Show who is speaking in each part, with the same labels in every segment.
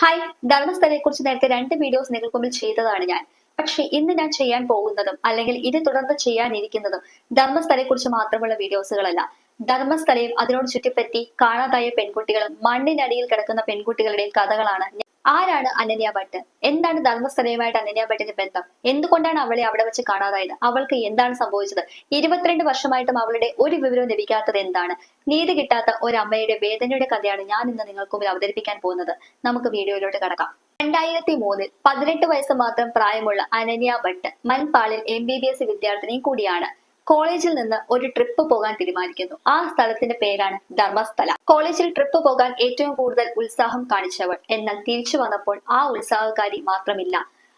Speaker 1: Hi ധർമ്മസ്ഥലയെ കുറിച്ച് നേരത്തെ രണ്ട് വീഡിയോസ് നിങ്ങൾക്ക് മുമ്പിൽ ചെയ്തതാണ് ഞാൻ. പക്ഷെ ഇന്ന് ഞാൻ ചെയ്യാൻ പോകുന്നതും അല്ലെങ്കിൽ ഇത് തുടർന്ന് ചെയ്യാനിരിക്കുന്നതും ധർമ്മസ്ഥലയെ കുറിച്ച് മാത്രമുള്ള വീഡിയോസുകളല്ല ധർമ്മസ്ഥലയും അതിനോട് ചുറ്റിപ്പറ്റി കാണാതായ പെൺകുട്ടികളും മണ്ണിനടിയിൽ കിടക്കുന്ന പെൺകുട്ടികളുടെയും കഥകളാണ് ആരാണ് അനന്യ ഭട്ട്? എന്താണ് ധർമ്മസ്ഥലയുമായിട്ട് അനന്യ ഭട്ടിന്റെ ബന്ധം? എന്തുകൊണ്ടാണ് അവളെ അവിടെ വെച്ച് കാണാതായത്? അവൾക്ക് എന്താണ് സംഭവിച്ചത്? ഇരുപത്തിരണ്ട് വർഷമായിട്ടും അവളുടെ ഒരു വിവരവും ലഭിക്കാത്തത് എന്താണ്? നീതി കിട്ടാത്ത ഒരു അമ്മയുടെ വേദനയുടെ കഥയാണ് ഞാൻ ഇന്ന് നിങ്ങൾക്ക് മുമ്പിൽ അവതരിപ്പിക്കാൻ പോകുന്നത്. നമുക്ക് വീഡിയോയിലോട്ട് കടക്കാം. രണ്ടായിരത്തി മൂന്നിൽ പതിനെട്ട് വയസ്സ് മാത്രം പ്രായമുള്ള അനന്യ ഭട്ട് മൻപാളിൽ എം ബി ബി എസ് വിദ്യാർത്ഥിനിയും കൂടിയാണ്. കോളേജിൽ നിന്ന് ഒരു ട്രിപ്പ് പോകാൻ തീരുമാനിക്കുന്നു. ആ സ്ഥലത്തിന്റെ പേരാണ് ധർമ്മസ്ഥല. കോളേജിൽ ട്രിപ്പ് പോകാൻ ഏറ്റവും കൂടുതൽ ഉത്സാഹം കാണിച്ചവൾ. എന്നാൽ തിരിച്ചു വന്നപ്പോൾ ആ ഉത്സാഹകാരി മാത്രമില്ല.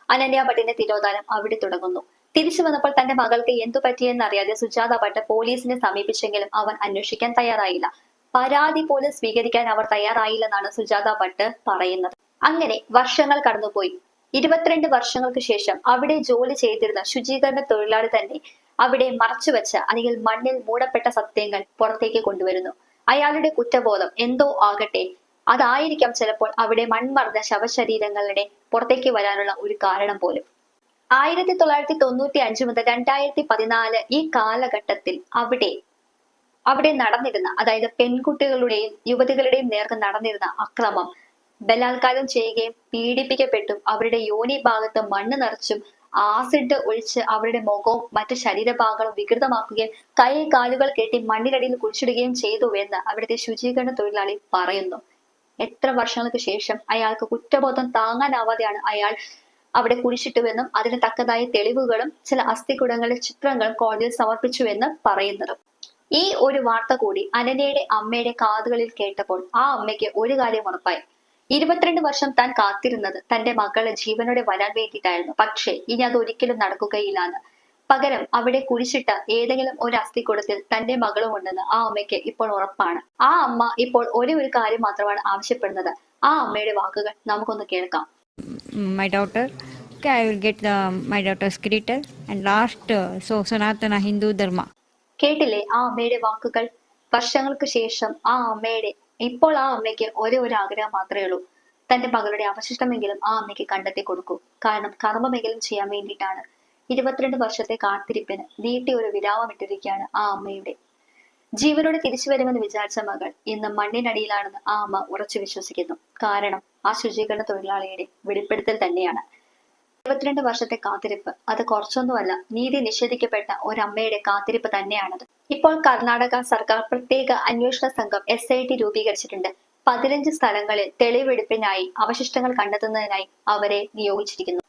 Speaker 1: അനന്യ ഭട്ടിന്റെ തിരോധാനം അവിടെ തുടങ്ങുന്നു. തിരിച്ചു വന്നപ്പോൾ തന്റെ മകൾക്ക് എന്തു പറ്റിയെന്നറിയാതെ സുജാത ഭട്ട് പോലീസിനെ സമീപിച്ചെങ്കിലും അവൻ അന്വേഷിക്കാൻ തയ്യാറായില്ല. പരാതി പോലും സ്വീകരിക്കാൻ അവർ തയ്യാറായില്ലെന്നാണ് സുജാത ഭട്ട് പറയുന്നത്. അങ്ങനെ വർഷങ്ങൾ കടന്നുപോയി. ഇരുപത്തിരണ്ട് വർഷങ്ങൾക്ക് ശേഷം അവിടെ ജോലി ചെയ്തിരുന്ന ശുചീകരണ തൊഴിലാളി തന്നെ അവിടെ മറച്ചുവെച്ച അല്ലെങ്കിൽ മണ്ണിൽ മൂടപ്പെട്ട സത്യങ്ങൾ പുറത്തേക്ക് കൊണ്ടുവരുന്നു. അയാളുടെ കുറ്റബോധം എന്തോ ആകട്ടെ അതായിരിക്കാം ചിലപ്പോൾ അവിടെ മൺമറഞ്ഞ ശവശരീരങ്ങളുടെ പുറത്തേക്ക് വരാനുള്ള ഒരു കാരണം പോലും. ആയിരത്തി തൊള്ളായിരത്തി തൊണ്ണൂറ്റി അഞ്ച് മുതൽ രണ്ടായിരത്തി പതിനാല് ഈ കാലഘട്ടത്തിൽ അവിടെ അവിടെ നടന്നിരുന്ന അതായത് പെൺകുട്ടികളുടെയും യുവതികളുടെയും നേർക്ക് നടന്നിരുന്ന അക്രമം ബലാത്കാരം ചെയ്യുകയും പീഡിപ്പിക്കപ്പെട്ടും അവരുടെ യോനി ഭാഗത്ത് മണ്ണ് നിറച്ചും ആസിഡ് ഒഴിച്ച് അവരുടെ മുഖവും മറ്റ് ശരീരഭാഗങ്ങളും വികൃതമാക്കുകയും കൈ കാലുകൾ കെട്ടി മണ്ണിനടിയിൽ കുഴിച്ചിടുകയും ചെയ്തു എന്ന് അവിടുത്തെ ശുചീകരണ തൊഴിലാളി പറയുന്നു. എത്ര വർഷങ്ങൾക്ക് ശേഷം അയാൾക്ക് കുറ്റബോധം താങ്ങാനാവാതെയാണ് അയാൾ അവിടെ കുഴിച്ചിട്ടുവെന്നും അതിന് തക്കതായ തെളിവുകളും ചില അസ്ഥികുടങ്ങളുടെ ചിത്രങ്ങളും കോടതിയിൽ സമർപ്പിച്ചുവെന്ന് പറയുന്നത്. ഈ ഒരു വാർത്ത കൂടി അനന്യയുടെ അമ്മയുടെ കാതുകളിൽ കേട്ടപ്പോൾ ആ അമ്മയ്ക്ക് ഒരു കാര്യം ഉറപ്പായി. ഇരുപത്തിരണ്ട് വർഷം താൻ കാത്തിരുന്നത് തന്റെ മകളെ ജീവനോടെ വരാൻ വേണ്ടിയിട്ടായിരുന്നു. പക്ഷേ ഇനി അത് ഒരിക്കലും നടക്കുകയില്ലാന്ന്. പകരം അവിടെ കുഴിച്ചിട്ട ഏതെങ്കിലും ഒരു അസ്ഥികൂടത്തിൽ തന്റെ മകളും ഉണ്ടെന്ന് ആ അമ്മയ്ക്ക് ഇപ്പോൾ ഉറപ്പാണ്. ആ അമ്മ ഇപ്പോൾ ഒരേ ഒരു കാര്യം മാത്രമാണ് ആവശ്യപ്പെടുന്നത്. ആ അമ്മയുടെ വാക്കുകൾ നമുക്കൊന്ന് കേൾക്കാം.
Speaker 2: daughter okay i will get the my daughter's and last uh, so sanatana hindu dharma.
Speaker 1: കേട്ടില്ലേ? ആ അമ്മയുടെ വാക്കുകൾ. വർഷങ്ങൾക്ക് ശേഷം ആ അമ്മയുടെ ഇപ്പോൾ ആ അമ്മയ്ക്ക് ഒരേ ഒരു ആഗ്രഹം മാത്രമേ ഉള്ളൂ. തന്റെ മകളുടെ അവശിഷ്ടമെങ്കിലും ആ അമ്മയ്ക്ക് കണ്ടെത്തി കൊടുക്കൂ. കാരണം കർമ്മമെങ്കിലും ചെയ്യാൻ വേണ്ടിയിട്ടാണ്. ഇരുപത്തിരണ്ട് വർഷത്തെ കാത്തിരിപ്പിന് നീട്ടി ഒരു വിരാമമിട്ടിരിക്കുകയാണ് ആ അമ്മയുടെ. ജീവനോട് തിരിച്ചു വരുമെന്ന് വിചാരിച്ച മകൾ ഇന്ന് മണ്ണിനടിയിലാണെന്ന് ആ അമ്മ ഉറച്ചു വിശ്വസിക്കുന്നു. കാരണം ആ ശുചീകരണ തൊഴിലാളിയുടെ വെളിപ്പെടുത്തൽ തന്നെയാണ്. ഇരുപത്തിരണ്ട് വർഷത്തെ കാത്തിരിപ്പ് അത് കുറച്ചൊന്നുമല്ല നീതി നിഷേധിക്കപ്പെട്ട ഒരമ്മയുടെ കാത്തിരിപ്പ് തന്നെയാണത്. ഇപ്പോൾ കർണാടക സർക്കാർ പ്രത്യേക അന്വേഷണ സംഘം എസ് ഐ ടി രൂപീകരിച്ചിട്ടുണ്ട്. പതിനഞ്ച് സ്ഥലങ്ങളിൽ തെളിവെടുപ്പിനായി അവശിഷ്ടങ്ങൾ കണ്ടെത്തുന്നതിനായി അവരെ നിയോഗിച്ചിരിക്കുന്നു.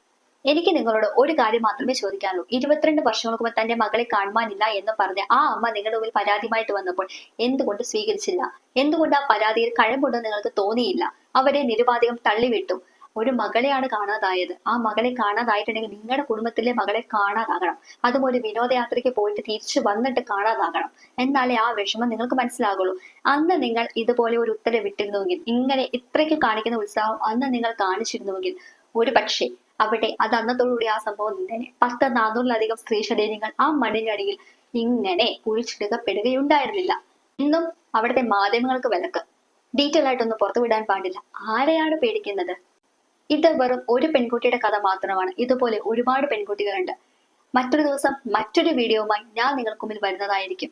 Speaker 1: എനിക്ക് നിങ്ങളോട് ഒരു കാര്യം മാത്രമേ ചോദിക്കാനുള്ളൂ. ഇരുപത്തിരണ്ട് വർഷങ്ങൾക്ക് മുമ്പ് തന്റെ മകളെ കാണുവാനില്ല എന്ന് പറഞ്ഞ് ആ അമ്മ നിങ്ങളുടെ മുമ്പിൽ പരാതിയുമായിട്ട് വന്നപ്പോൾ എന്തുകൊണ്ട് സ്വീകരിച്ചില്ല? എന്തുകൊണ്ട് ആ പരാതിയിൽ കഴമ്പുണ്ടെന്ന് നിങ്ങൾക്ക് തോന്നിയില്ല? അവരെ നിരുപാധികം തള്ളിവിട്ടു. ഒരു മകളെയാണ് കാണാതായത്. ആ മകളെ കാണാതായിട്ടുണ്ടെങ്കിൽ നിങ്ങളുടെ കുടുംബത്തിലെ മകളെ കാണാതാകണം. അതും ഒരു വിനോദയാത്രയ്ക്ക് പോയിട്ട് തിരിച്ചു വന്നിട്ട് കാണാതാകണം. എന്നാലേ ആ വിഷമം നിങ്ങൾക്ക് മനസ്സിലാകുള്ളൂ. അന്ന് നിങ്ങൾ ഇതുപോലെ ഒരു ഉത്തരം വിട്ടിരുന്നുവെങ്കിൽ ഇങ്ങനെ ഇത്രയ്ക്ക് കാണിക്കുന്ന ഉത്സാഹം അന്ന് നിങ്ങൾ കാണിച്ചിരുന്നുവെങ്കിൽ ഒരു പക്ഷേ അവിടെ അത് അന്നത്തോടുകൂടി ആ സംഭവം തന്നെ പത്ത് നാനൂറിലധികം സ്ത്രീ ശരീരങ്ങൾ ആ മണ്ണിനടിയിൽ ഇങ്ങനെ കുഴിച്ചിടുകപ്പെടുകയുണ്ടായിരുന്നില്ല. ഇന്നും അവിടുത്തെ മാധ്യമങ്ങൾക്ക് വിലക്ക്. ഡീറ്റെയിൽ ആയിട്ടൊന്നും പുറത്തുവിടാൻ പാടില്ല. ആരെയാണ് പേടിക്കുന്നത്? ഇത് വെറും ഒരു പെൺകുട്ടിയുടെ കഥ മാത്രമാണ്. ഇതുപോലെ ഒരുപാട് പെൺകുട്ടികളുണ്ട്. മറ്റൊരു ദിവസം മറ്റൊരു വീഡിയോവുമായി ഞാൻ നിങ്ങൾക്ക് മുമ്പിൽ വരുന്നതായിരിക്കും.